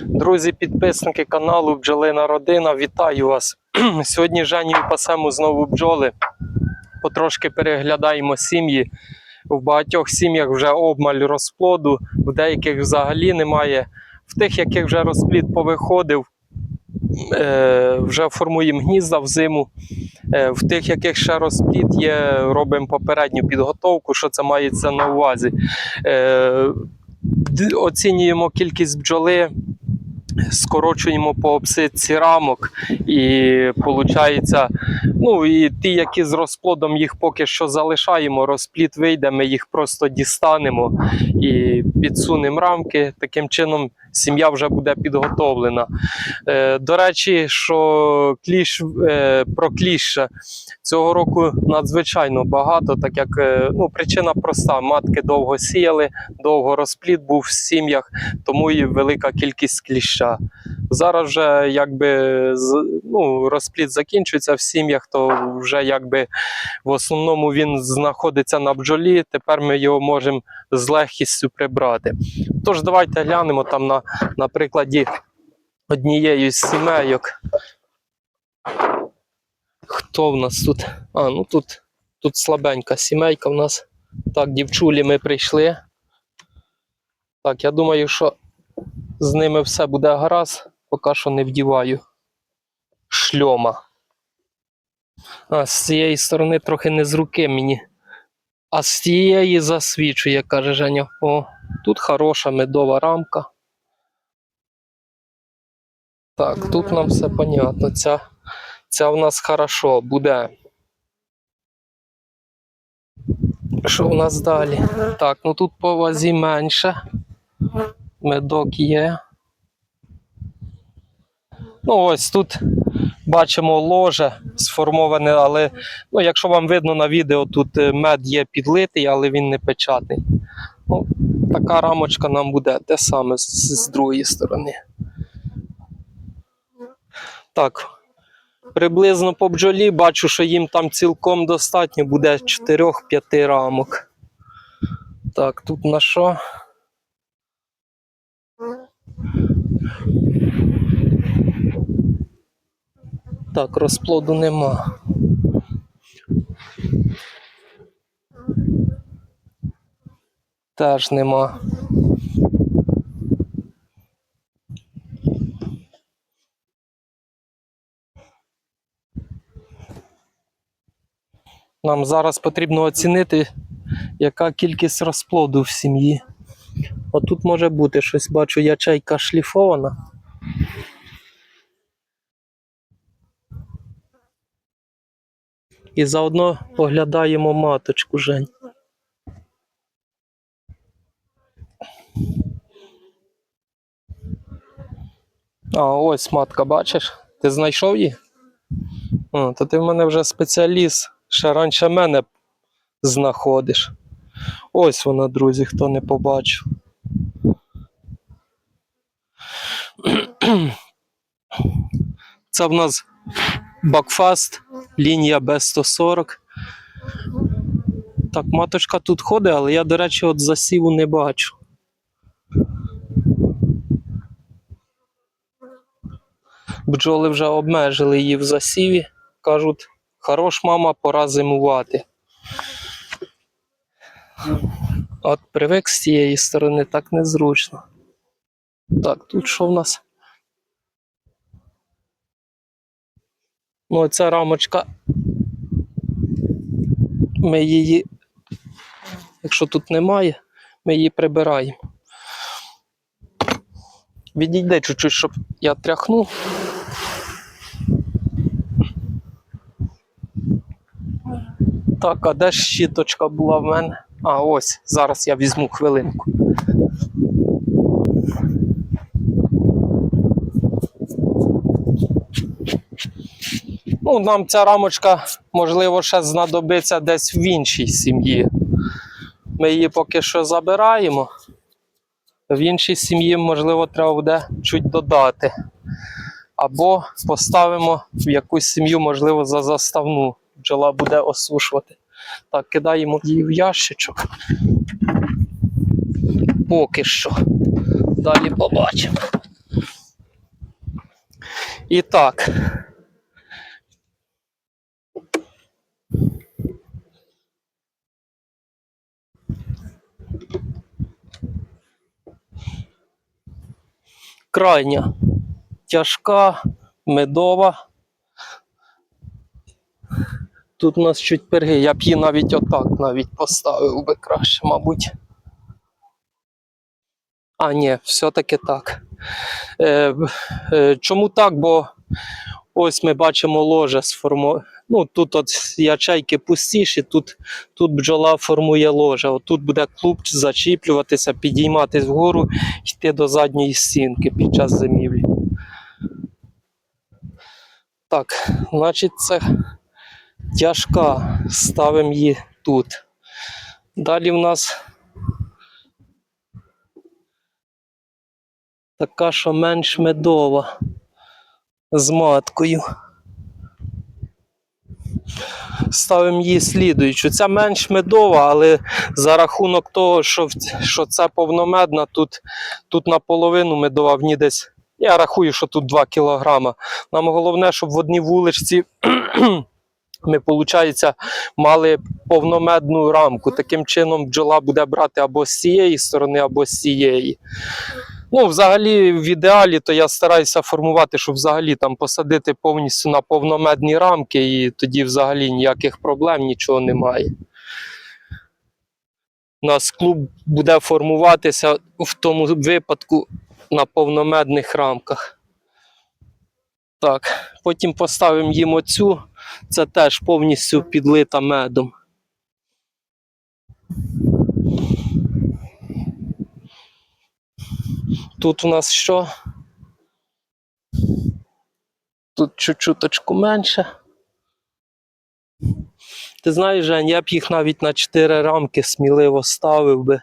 Друзі, підписники каналу Бджолина Родина, вітаю вас. Сьогодні з Женєю пасемо знову бджоли. Потрошки переглядаємо сім'ї. В багатьох сім'ях вже обмаль розплоду, в деяких взагалі немає. В тих, яких вже розплід повиходив, е, вже формуємо гнізда в зиму. Е, В тих, яких ще розплід є, робимо попередню підготовку, що це мається на увазі. Е, Оцінюємо кількість бджоли, скорочуємо по обсидці рамок, і виходить, ну і ті, які з розплодом їх поки що залишаємо, розплід вийде, ми їх просто дістанемо і підсунемо рамки. Таким чином сім'я вже буде підготовлена. Е, до речі, що кліш е, про кліща цього року надзвичайно багато, так як е, ну, причина проста: матки довго сіяли, довго розплід був в сім'ях, тому і велика кількість кліща. Зараз вже якби ну, розплід закінчується в сім'ях, то вже якби в основному він знаходиться на бджолі. Тепер ми його можемо з легкістю прибрати. Тож давайте глянемо там на, на прикладі однієї з сімейок. Хто в нас тут? А, ну тут, тут слабенька сімейка в нас. Так, дівчулі ми прийшли. Так, я думаю, що з ними все буде гаразд, поки що не вдіваю шльома. А з цієї сторони трохи не з руки мені. А з цієї засвічує, каже Женя. О, тут хороша медова рамка. Так, тут нам все понятно. Ця, ця в нас хорошо буде. Що в нас далі? Так, ну тут по вазі менше. Медок є. Ну, ось тут бачимо ложе сформоване, але ну, якщо вам видно на відео, тут е, мед є підлитий, але він не печатний. Ну, така рамочка нам буде те саме з, з другої сторони. Так, приблизно по бджолі бачу, що їм там цілком достатньо буде 4-5 рамок. Так, тут на що? Так, розплоду нема. Теж нема. Нам зараз потрібно оцінити, яка кількість розплоду в сім'ї. Отут може бути щось, бачу, ячейка шліфована. І заодно оглядаємо маточку Жень. А, ось матка, бачиш? Ти знайшов її? О, то ти в мене вже спеціаліст. Ще раніше мене знаходиш. Ось вона, друзі, хто не побачив. Це в нас Бакфаст, лінія Б140. Так, маточка тут ходить, але я, до речі, от засіву не бачу. Бджоли вже обмежили її в засіві. Кажуть, хорош мама, пора зимувати. От привик з цієї сторони так незручно. Так, тут що в нас? Ну, ця рамочка. Ми її, якщо тут немає, ми її прибираємо. Відійде чуть-чуть, щоб я тряхнув. Так, а де ж щіточка була в мене? А, ось, зараз я візьму хвилинку. Ну, нам ця рамочка, можливо, ще знадобиться десь в іншій сім'ї. Ми її поки що забираємо. В іншій сім'ї, можливо, треба буде чуть додати. Або поставимо в якусь сім'ю, можливо, за заставну. Бджола буде осушувати. Так, кидаємо її в ящичок. Поки що. Далі побачимо. І так. Крайня тяжка, медова. Тут у нас чуть перги. Я б її навіть отак навіть поставив би краще, мабуть. А, ні, все-таки так. Е, е, чому так? Бо ось ми бачимо ложе сформу... Ну, тут от ячейки пустіші, тут, тут бджола формує ложе. От тут буде клуб зачіплюватися, підійматись вгору, йти до задньої стінки під час зимівлі. Так, значить, це тяжка. Ставимо її тут. Далі в нас така, що менш медова з маткою. Ставимо її слідуючу. Ця менш медова, але за рахунок того, що, що це повномедна, тут, тут наполовину медова, в ній десь. Я рахую, що тут 2 кілограма. Нам головне, щоб в одній вуличці ми, виходить, мали повномедну рамку. Таким чином бджола буде брати або з цієї сторони, або з цієї. Ну, взагалі, в ідеалі, то я стараюся формувати, щоб взагалі там посадити повністю на повномедні рамки, і тоді взагалі ніяких проблем, нічого немає. У нас клуб буде формуватися в тому випадку на повномедних рамках. Так, потім поставимо їм оцю. Це теж повністю підлита медом. Тут у нас що? Тут чуть-чуточку менше. Ти знаєш, Жень, я б їх навіть на 4 рамки сміливо ставив би,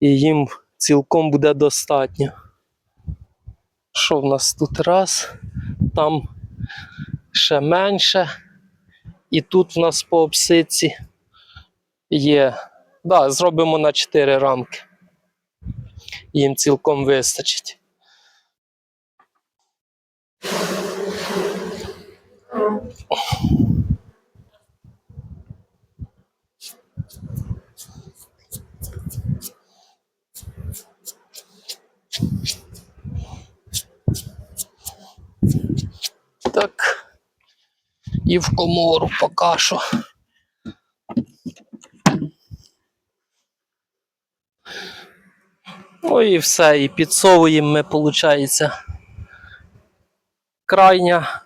і їм цілком буде достатньо. Що в нас тут раз? Там ще менше. І тут в нас по обсидці є. Да, зробимо на 4 рамки. Їм цілком вистачить. Так. І в комору поки. Ну і все, і підсовуємо ми, виходить, крайня,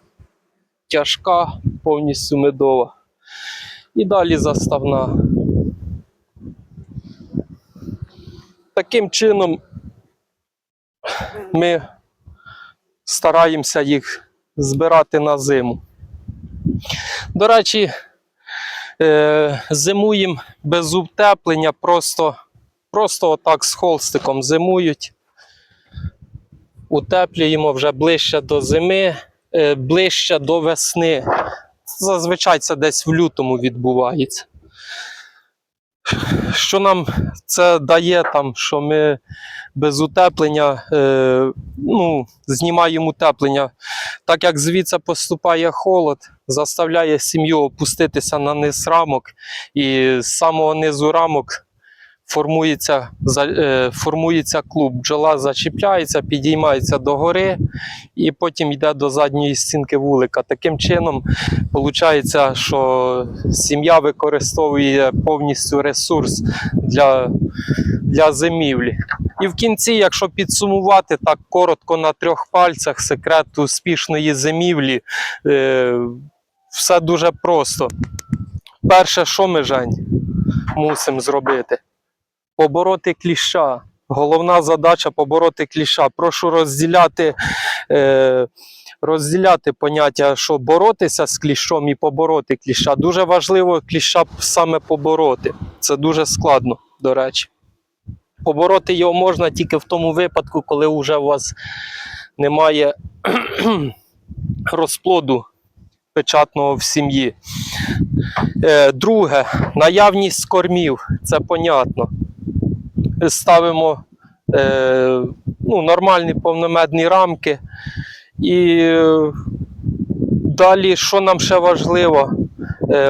тяжка, повністю медова. І далі заставна. Таким чином ми стараємося їх збирати на зиму. До речі, е, зимуємо без утеплення, просто, просто отак з холстиком зимують. Утеплюємо вже ближче до зими, е, ближче до весни. Зазвичай це десь в лютому відбувається. Що нам це дає, там, що ми без утеплення е, ну, знімаємо утеплення. Так як звідси поступає холод, заставляє сім'ю опуститися на низ рамок, і з самого низу рамок формується, е, формується клуб. Бджола зачіпляється, підіймається догори і потім йде до задньої стінки вулика. Таким чином, виходить, що сім'я використовує повністю ресурс для, для зимівлі. І в кінці, якщо підсумувати так коротко на трьох пальцях секрет успішної зимівлі, е, все дуже просто. Перше, що ми, Жень, мусимо зробити? Побороти кліща. Головна задача побороти кліща. Прошу розділяти, е, розділяти поняття, що боротися з кліщом і побороти кліща. Дуже важливо кліща саме побороти. Це дуже складно, до речі. Побороти його можна тільки в тому випадку, коли вже у вас немає розплоду печатного в сім'ї. Е, Друге, наявність кормів, це понятно. Ставимо е, ну, нормальні повномедні рамки І е, далі, що нам ще важливо?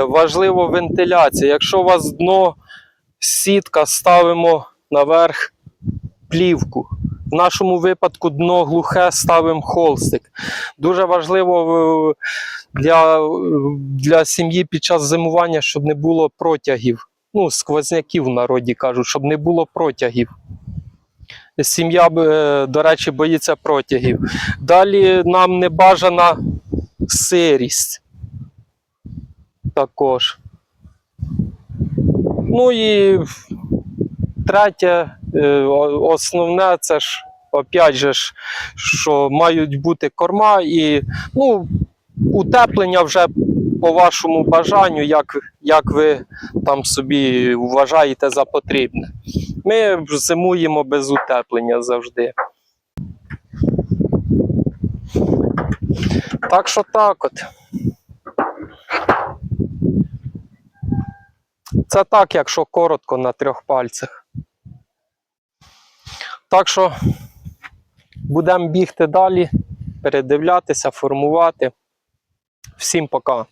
Важливо вентиляція. Якщо у вас дно сітка, ставимо наверх плівку. В нашому випадку дно глухе ставимо холстик. Дуже важливо е, для, для сім'ї під час зимування, щоб не було протягів. Ну, сквозняків в народі кажуть, щоб не було протягів. Сім'я, е, до речі, боїться протягів. Далі нам не бажана сирість. Також. Ну і третє, е, основне, це ж, опять же, що мають бути корма і ну, утеплення вже по вашому бажанню, як, як ви там собі вважаєте за потрібне. Ми зимуємо без утеплення завжди. Так що так от. Це так, якщо коротко на трьох пальцях. Так що будемо бігти далі, передивлятися, формувати. Всім пока.